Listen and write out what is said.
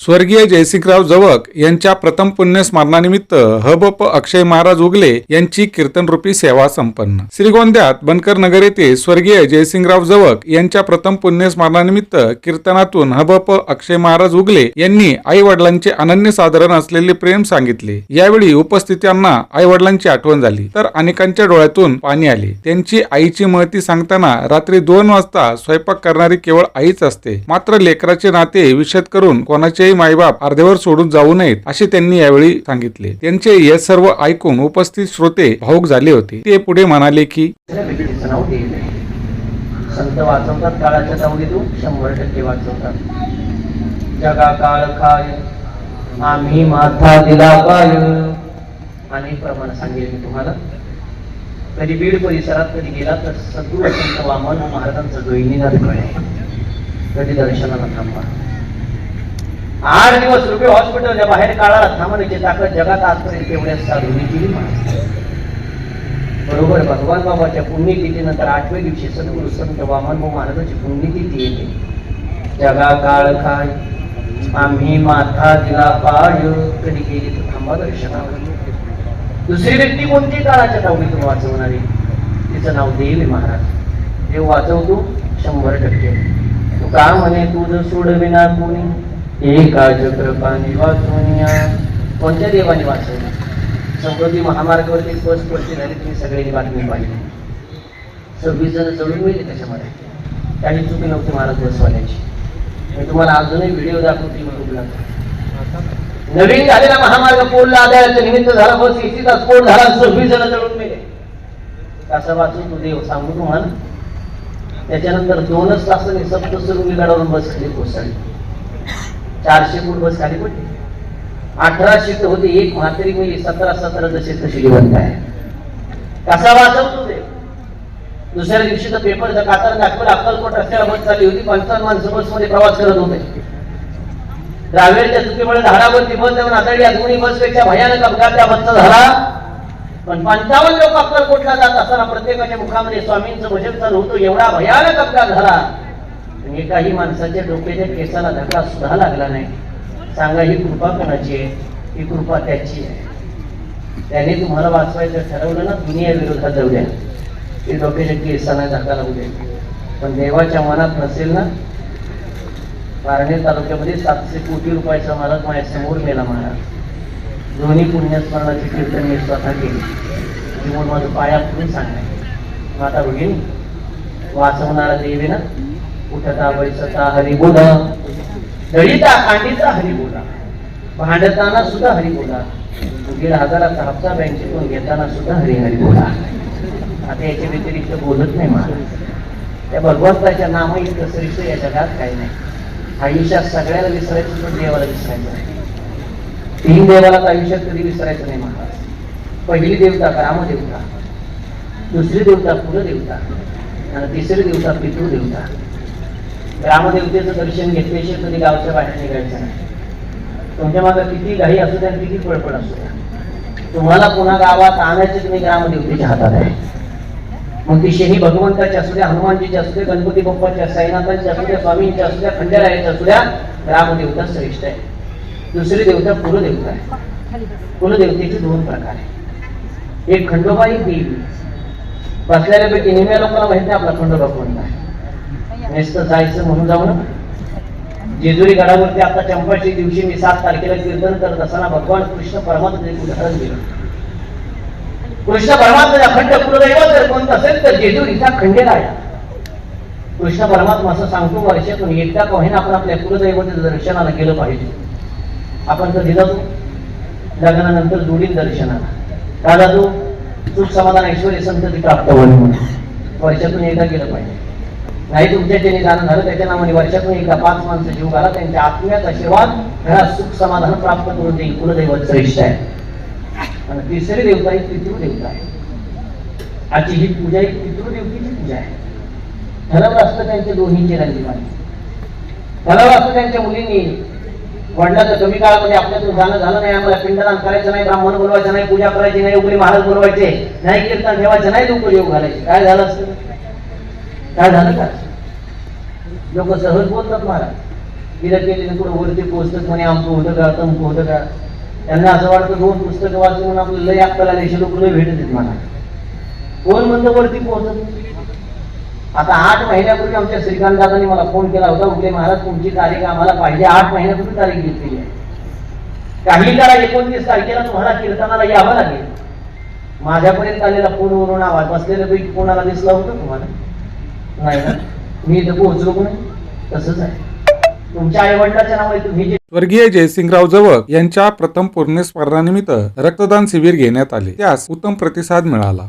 स्वर्गीय जयसिंगराव जवक यांच्या प्रथम पुण्यस्मरणानिमित्त हबप अक्षय महाराज उगले यांची कीर्तनरूपी सेवा संपन्न. श्रीगोंद्यात बनकर नगर येथे स्वर्गीय जयसिंगराव जवक यांच्या प्रथम पुण्यस्मरणानिमित्त कीर्तनातून हबप अक्षय महाराज उगले यांनी आई वडिलांचे अनन्य साधारण असलेले प्रेम सांगितले. यावेळी उपस्थितांना आई वडिलांची आठवण झाली. तर अनेकांच्या डोळ्यातून पाणी आले. त्यांची आईची महती सांगताना रात्री दोन वाजता स्वयंपाक करणारी केवळ आईच असते. मात्र लेकराचे नाते विषद करून कोणाचे कोणतेही मायबाप अर्धेवर सोडून जाऊ नयेत असे त्यांनी यावेळी सांगितले. त्यांचे हे सर्व ऐकून उपस्थित श्रोते भाऊक झाले होते. ते पुढे म्हणाले की संत वाचवतात काळाच्या तावडीतून शंभर टक्के वाचवतात. जगा काळ काय आम्ही माथा दिला काय आणि प्रमाण सांगेल मी तुम्हाला. कधी बीड परिसरात कधी गेला तर सद्गुरु संत वामन महाराजांचा जोईनीनाथ आहे. कधी दर्शनाला थांबा. आठ दिवस रुपये हॉस्पिटलच्या बाहेर काळाला थांबण्याची ताकद जगात आजपर्यंत एवढ्या साधूनी केली बरोबर भगवान बाबाच्या पुण्यतिथीनंतर आठव्या दिवशी सद्गुरु संत वामन महाराजांची पुण्यतिथी येते. जगा काळ काय? आम्ही माथा दिला पाय. कधी गेली तर थांबा दर्शनावर दुसरी व्यक्ती कोणती? काळाच्या तावडीतून वाचवणारी. तिचं नाव देव आहे महाराज. देव वाचवतो शंभर टक्के. तू का म्हणे तुझं सोडविना कोणी? एकाच कृपाने वाचवून कोणत्या देवाने वाचवलं समृद्धी महामार्गावरती बस पडते झाली तुम्ही सगळ्यांनी बातमी पाहिली. सव्वीस जण जळून गेले त्याच्यामध्ये. काही चुकी नव्हती महाराज बसवाल्याची. मी तुम्हाला अजूनही व्हिडिओ दाखवते युट्यूबला नवीन झालेला महामार्ग पोलला आधाराचं निमित्त झाला हो, बस एसीचा स्फोट झाला सव्वीस जण जळून गेले. कसं वाचून तू देव? सांगू तुम्हाला? त्याच्यानंतर दोनच तासांनी सप्तसुरुंगी गडावरून बस खाली कोसळली. चारशे फूट बस खाली पडली. अठरा शीट होती एक म्हातारी मुली सतरा सतरा जसे तशी जिवंत आहे. कसा वाचवतो ते? दुसऱ्या तर पेपरचा कातर दाखवला अक्कलकोट रस्त्याला बस चालली होती पंचावन्न माणसं बसमध्ये प्रवास करत होते. द्राविडच्या चुकीमुळे झाडावरती बस देऊन आतडी दोन्ही बसपेक्षा भयानक अपघात त्या बसचा झाला. पण पंचावन्न लोक अक्कलकोटला जात असताना प्रत्येकाच्या मुखामध्ये स्वामींचं भजन चालू होतं एवढा भयानक अपघात झाला. म्हणजे एकाही माणसाच्या डोक्याच्या केसाला धक्का सुद्धा लागला नाही. सांगा ही कृपा कोणाची आहे? ही कृपा त्याची आहे. त्याने तुम्हाला वाचवायचं ठरवलं ना दुनिया विरोधात जाऊ द्या. ते डोक्याच्या केसांना धक्का लागू द्या पण देवाच्या मनात नसेल ना? पारणे तालुक्यामध्ये सातशे कोटी रुपयाचा मला माझ्यासमोर मेला महाराज. दोन्ही पुण्यस्मरणाचे कीर्तन मी स्वतः केली. म्हणून माझं पाया फुटून सांगणार माता भगिनी वाचवणारा देवी ना? उठता बैसता हरी बोला दळीता खांडीचा हरी बोला भांडताना सुद्धा हरी बोला दीड हजाराचा हप्ता बँकेतून घेताना सुद्धा हरी हरी बोला आता याच्या व्यतिरिक्त बोलत नाही महाराज त्या भगवंताच्या नाम इतकं श्रेष्ठ या जगात काही नाही. आयुष्यात सगळ्याला विसरायचं पण देवाला विसरायचं नाही. तीन देवाला तर आयुष्यात कधी विसरायचं नाही महाराज. पहिली देवता ग्रामदेवता दुसरी देवता कुलदेवता. आणि तिसरी देवता पितृदेवता. रामदेवतेचं दर्शन घेतल्याशिवाय कधी गावच्या बाहेर निघायचं नाही. तुमच्या मागे किती घाई असू द्या किती पडपड असू द्या. तुम्हाला पुन्हा गावात आणायचे तुम्ही ग्रामदेवतेच्या हातात आहे. मग ती शनी भगवंताच्या असू द्या हनुमानजीची असू द्या गणपती बाप्पाच्या साईनाथांच्या असू द्या स्वामींच्या असू द्या खंडेरायाच्या असू द्या रामदेवता श्रेष्ठ आहे. दुसरी देवता कुलदेवता आहे. कुलदेवतेचे दोन प्रकार आहे एक खंडोबा एक देवी. बसलेल्यापैकी निम्या लोकांना माहिती आहे आपला खंडोबा कोणता आहे? नुसतं जायचं म्हणून जाऊ ना जेजुरी गडावरती आता चंपाची दिवशी मी सात तारखेला कीर्तन करत असताना भगवान कृष्ण परमात्मा उदाहरण दिलं कृष्ण परमात्मा अखंड कुलदैवत जर कोणतं असेल तर जेजुरीचा खंडेराय कृष्ण परमात्मा असं सांगतो वर्षातून एकदा का आपण आपल्या कुलदैवतेचं दर्शनाला गेलं पाहिजे. आपण कधी जातो लग्नानंतर जोडील दर्शनाला. का जातो सुख समाधान ऐश्वर्य संतती प्राप्त होईल म्हणून. वर्षातून एकदा गेलं पाहिजे. नाही तुमच्या ज्याने जाणं झालं त्याच्या नावाने वर्षातून एकदा पाच माणसं जीव घाला त्यांच्या आत्म्याचा आशीर्वाद घरात सुख समाधान प्राप्त करून देईल. कुलदैवत श्रेष्ठ आहे. आणि तिसरी देवता ही पितृदेवता आहे. आजची ही पूजा ही पितृदेवतीची पूजा आहे. ठरवलं असतं त्यांच्या दोन्हीचे रंगीबाई ठरवलं असतं त्यांच्या मुलींनी वडिलांचं कमी काळामध्ये आपल्यातून जाणं झालं नाही. आम्हाला पिंडदान करायचं नाही ब्राह्मण बोलवायचं नाही पूजा करायची नाही उकळी महाराज बोलवायचे नाही कीर्तन ठेवायचं नाही लोक योग घालायचे. काय झालं? असतं काय झालं का? लोक सहज बोलतात मला. तिथं केलेलं कुठं वरती पोहोचत म्हणे आमचं होतं का तमकं होतं का? त्यांना असं वाटतं दोन पुस्तकं वाचून आपलं लय आपल्याला देश लोक लय भेटत आहेत मला. कोण म्हणतं वरती पोहोचत? आता आठ महिन्यापूर्वी आमच्या श्रीकांत दादांनी मला फोन केला होता उगले महाराज तुमची तारीख आम्हाला पाहिजे. आठ महिन्यापूर्वी तारीख घेतलेली आहे. काही करा एकोणतीस तारखेला तुम्हाला कीर्तनाला यावं लागेल. माझ्यापर्यंत आलेला फोनवरून आवाज बसलेल्या पैकी कोणाला दिसला होता तुम्हाला? मी इथं पोहोचलो पण तसंच आहे. तुमच्या आई नावाने तुम्ही जे स्वर्गीय जयसिंगराव जवळ यांच्या प्रथम पूर्णस्मरणानिमित्त रक्तदान शिबिर घेण्यात आले. त्यास उत्तम प्रतिसाद मिळाला.